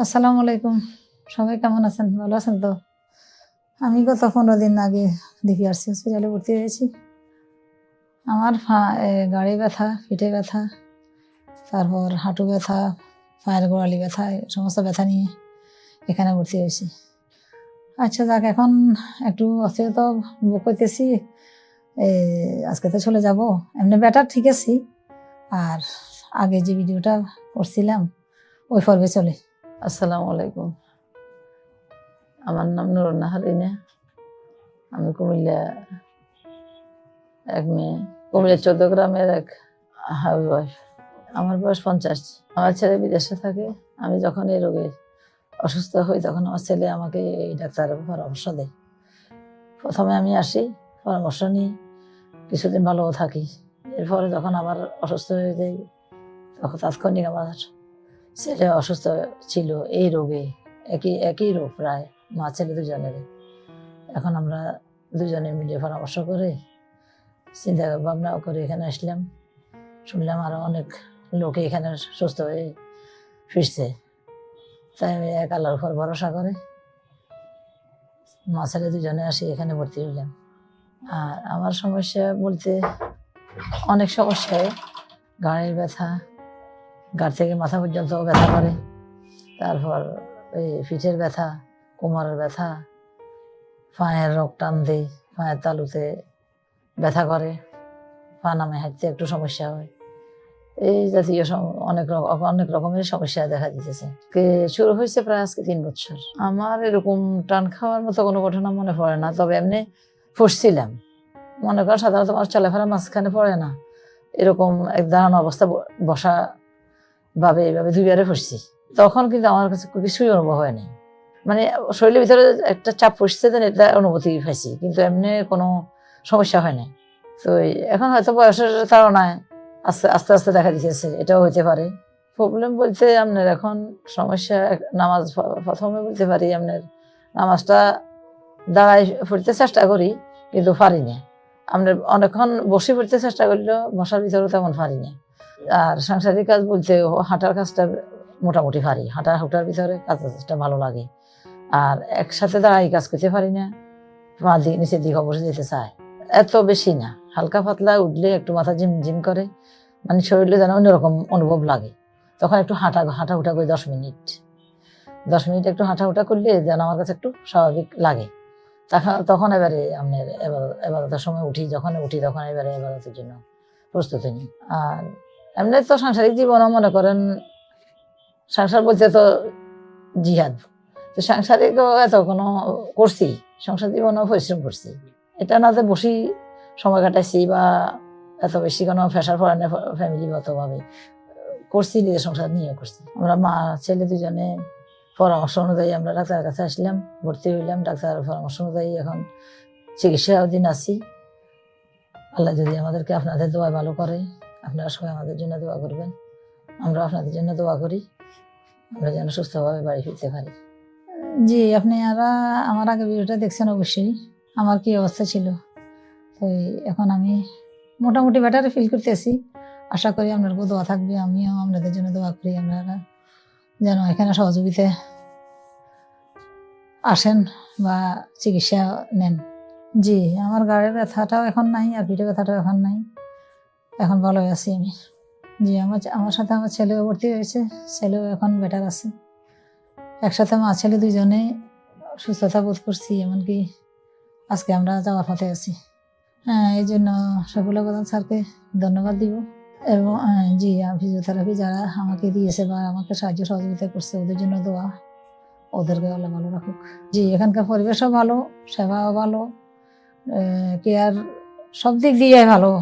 আসসালামু আলাইকুম। সবাই কেমন আছেন? ভালো আছেন তো? আমি গত পনেরো দিন আগে দেখি আসছি হসপিটালে ভর্তি হয়েছি। আমার গাড়ি ব্যথা, পিঠে ব্যথা, তারপর হাঁটু ব্যথা, পায়ের গোড়ালি ব্যথা সমস্ত ব্যথা নিয়ে এখানে ভর্তি হয়েছি। আচ্ছা যাক, এখন একটু অস্থিরতা বুক করতেছি। আজকে তো চলে যাব। এমনি ব্যাটার ঠিক আছি। আর আগে যে ভিডিওটা করছিলাম, ওই পর্বে চলে। আসসালামু আলাইকুম। আমার নাম নুরুন্নাহার ইনে আমি কুমিল্লা এক মেয়ে, কুমিল্লা চোদ্দ গ্রামের এক হাউস আমার বয়স পঞ্চাশ। আমার ছেলে বিদেশে থাকে। আমি যখন এই রোগে অসুস্থ হই, তখন আমার ছেলে আমাকে এই ডাক্তারের পরামর্শ দেয়। প্রথমে আমি আসি, পরামর্শ নিই, কিছুদিন ভালো থাকি। এরপরে যখন আবার অসুস্থ হয়ে যাই, তখন তাৎক্ষণিক আমার ছেলে অসুস্থ ছিল এই রোগে, একই একই রোগ প্রায়, মা ছেলে দুজনেরই। এখন আমরা দুজনে মিলে পরামর্শ করে চিন্তা ভাবনা করে এখানে আসলাম। শুনলাম আরও অনেক লোকে এখানে সুস্থ হয়ে ফিরছে। তাই আমি এক আল্লাহর উপর ভরসা করে মা ছেলে দুজনে আসি এখানে ভর্তি হইলাম। আর আমার সমস্যা বলতে অনেক সমস্যায়, গাড়ির ব্যথা গাড় থেকে মাথা পর্যন্ত ব্যথা করে। তারপর এই পিঠের ব্যথা, কোমরের ব্যথা, পায়ের রোগ টান দেয় পায়ের তালুতে ব্যথা করে, পা নামে হাঁটতে একটু সমস্যা হয়। এই জাতীয় অনেক অনেক রকমের সমস্যা দেখা দিতেছে। কে শুরু হয়েছে প্রায় আজকে তিন বছর। আমার এরকম টান খাওয়ার মতো কোনো ঘটনা মনে পড়ে না, তবে এমনি ফুসছিলাম। মনে করেন সাধারণত আমার চলাফেরা মাঝখানে পড়ে না। এরকম এক দাঁড়ানো অবস্থা বসা ভাবে, এইভাবে দুইবারে ফুসছি। তখন কিন্তু আমার কাছে কিছুই অনুভব হয়নি মানে শরীরের ভিতরে একটা চাপ ফুসছে দেন এটা অনুভূতি পাইছি, কিন্তু এমনি কোনো সমস্যা হয় নাই। তো এখন হয়তো বয়সের কারণে আস্তে আস্তে আস্তে দেখা দিতেছে, এটাও হতে পারে। প্রবলেম বলতে আপনার এখন সমস্যা, নামাজ প্রথমে বলতে পারি আপনার নামাজটা দাঁড়াই পড়তে চেষ্টা করি, কিন্তু পারি না আপনার অনেকক্ষণ বসে পড়তে চেষ্টা করলেও বসার ভিতরেও তেমন পারি না আর সাংসারিক কাজ বলতে হাঁটার কাজটা মোটামুটি পারি হাঁটা হুটার ভিতরে কাজ কাজটা ভালো লাগে। আর একসাথে দাঁড়াই কাজ করতে পারি না। পা দিক নিচের দিকে অবশ্যই যেতে চায়। এত বেশি না। হালকা পাতলা উঠলে একটু মাথা ঝিম ঝিম করে। মানে শরীরে যেন অন্যরকম অনুভব লাগে। তখন একটু হাঁটা হাঁটা হুটা করে দশ মিনিট। দশ মিনিট একটু হাঁটা হুটা করলে যেন আমার কাছে একটু স্বাভাবিক লাগে। তখন তখন এবারে আপনার এবার এবারতের সময় উঠি। যখন উঠি তখন এবারে এবারতের জন্য প্রস্তুতি নিই। আর এমনি তো সাংসারিক জীবনও মনে করেন, সংসার বলতে তো জিহাদ। তো সাংসারিক এত কোনো করছি, সংসার জীবনও পরিশ্রম করছি। এটা না যে বসি সময় কাটাইছি বা এত বেশি কোনো পড়ে না ফ্যামিলিগতভাবে করছি, নিজের সংসার নিয়ে করছি। আমরা মা, ছেলে দুজনে পরামর্শ অনুযায়ী আমরা ডাক্তারের কাছে আসলাম, ভর্তি হইলাম, ডাক্তারের পরামর্শ অনুযায়ী এখন চিকিৎসা অধীন আছি। আল্লাহ যদি আমাদেরকে আপনাদের দোয়া ভালো করে আপনারা সবাই আমাদের জন্য দোয়া করবেন। আমরা আপনাদের জন্য দোয়া করি। আমরা যেন সুস্থভাবে বাড়ি ফিরতে পারি। জি, আপনি আরা, আমার আগে ভিডিওটা দেখছেন অবশ্যই। আমার কি অবস্থা ছিল? তো এখন আমি মোটামুটি বেটারে ফিল করতেছি। আশা করি আপনার দোয়া থাকবে। আমিও আপনাদের জন্য দোয়া করি। আপনারা যেন এখানে সহযোগিতা আসেন বা চিকিৎসা নেন। জি, আমার গাড়ির ব্যথাটাও এখন নাই, আর পিঠে ব্যথাটাও এখন নাই। এখন ভালো আছি আমি। জি, আমার আমার সাথে আমার ছেলেও ভর্তি হয়েছে, ছেলেও এখন বেটার আছে। একসাথে মা ছেলে দুইজনে সুস্থতা বোধ করছি, এমনকি আজকে আমরা যাওয়ার পথে আছি। হ্যাঁ এই জন্য সফুলা প্রধান স্যারকে ধন্যবাদ দিব। এবং জি ফিজিওথেরাপি যারা আমাকে দিয়েছে বা আমাকে সাহায্য সহযোগিতা করছে, ওদের জন্য দোয়া। ওদেরকে আল্লাহ ভালো রাখুক। জি, এখানকার পরিবেশও ভালো, সেবাও ভালো কেয়ার সব দিক দিয়ে ভালো।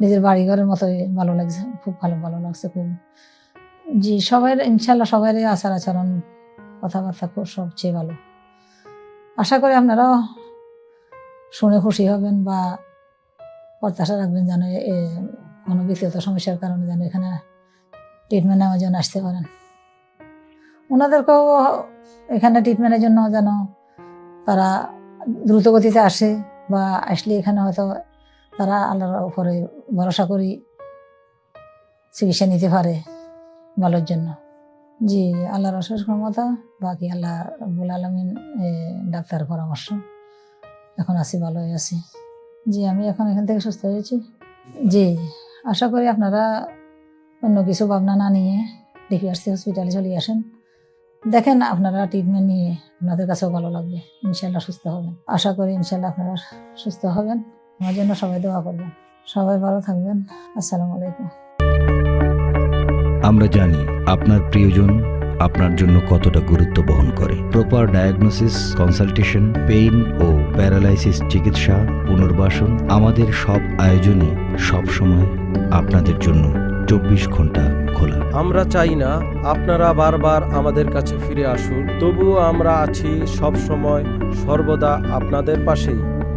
নিজের বাড়িঘরের মতোই ভালো লাগছে, খুব ভালো ভালো লাগছে, খুব। জি সবাই ইনশাল্লাহ সবারই আচার আচরণ, কথাবার্তা খুব সবচেয়ে ভালো। আশা করি আপনারাও শুনে খুশি হবেন বা প্রত্যাশা রাখবেন যেন কোনো ব্যক্তিগত সমস্যার কারণে যেন এখানে ট্রিটমেন্ট নেওয়ার জন্য আসতে পারেন। ওনাদেরকেও এখানে ট্রিটমেন্টের জন্য যেন তারা দ্রুত গতিতে আসে বা আসলে এখানে হয়তো তারা আল্লাহর উপরে ভরসা করি চিকিৎসা নিতে পারে ভালোর জন্য। জি, আল্লাহর অশেষ ক্ষমতা, বাকি আল্লাহ রব্বুল আলমিন ডাক্তার পরামর্শ। এখন আছি, ভালোই আছি। জি, আমি এখন এখান থেকে সুস্থ হয়েছি। জি, আশা করি আপনারা অন্য কিছু ভাবনা না নিয়ে ডিপিআরসি হসপিটালে চলে আসেন। দেখেন আপনারা ট্রিটমেন্ট নিয়ে আপনাদের কাছেও ভালো লাগবে ইনশাল্লাহ সুস্থ হবেন। আশা করি ইনশাল্লাহ আপনারা সুস্থ হবেন। আমার জন্য সবাই দোয়া করবেন। সবাই ভালো থাকবেন। আসসালামু আলাইকুম। আমরা জানি আপনার প্রিয়জন আপনার জন্য কতটা গুরুত্ব বহন করে। প্রপার ডায়াগনোসিস কনসালটেশন পেইন ও প্যারালাইসিস চিকিৎসা পুনর্বাসন আমাদের সব আয়োজনে সব সময় আপনাদের জন্য চব্বিশ ঘণ্টা খোলা। আমরা চাই না আপনারা বারবার আমাদের কাছে ফিরে আসুন। তবুও আমরা আছি সব সময় সর্বদা আপনাদের পাশেই।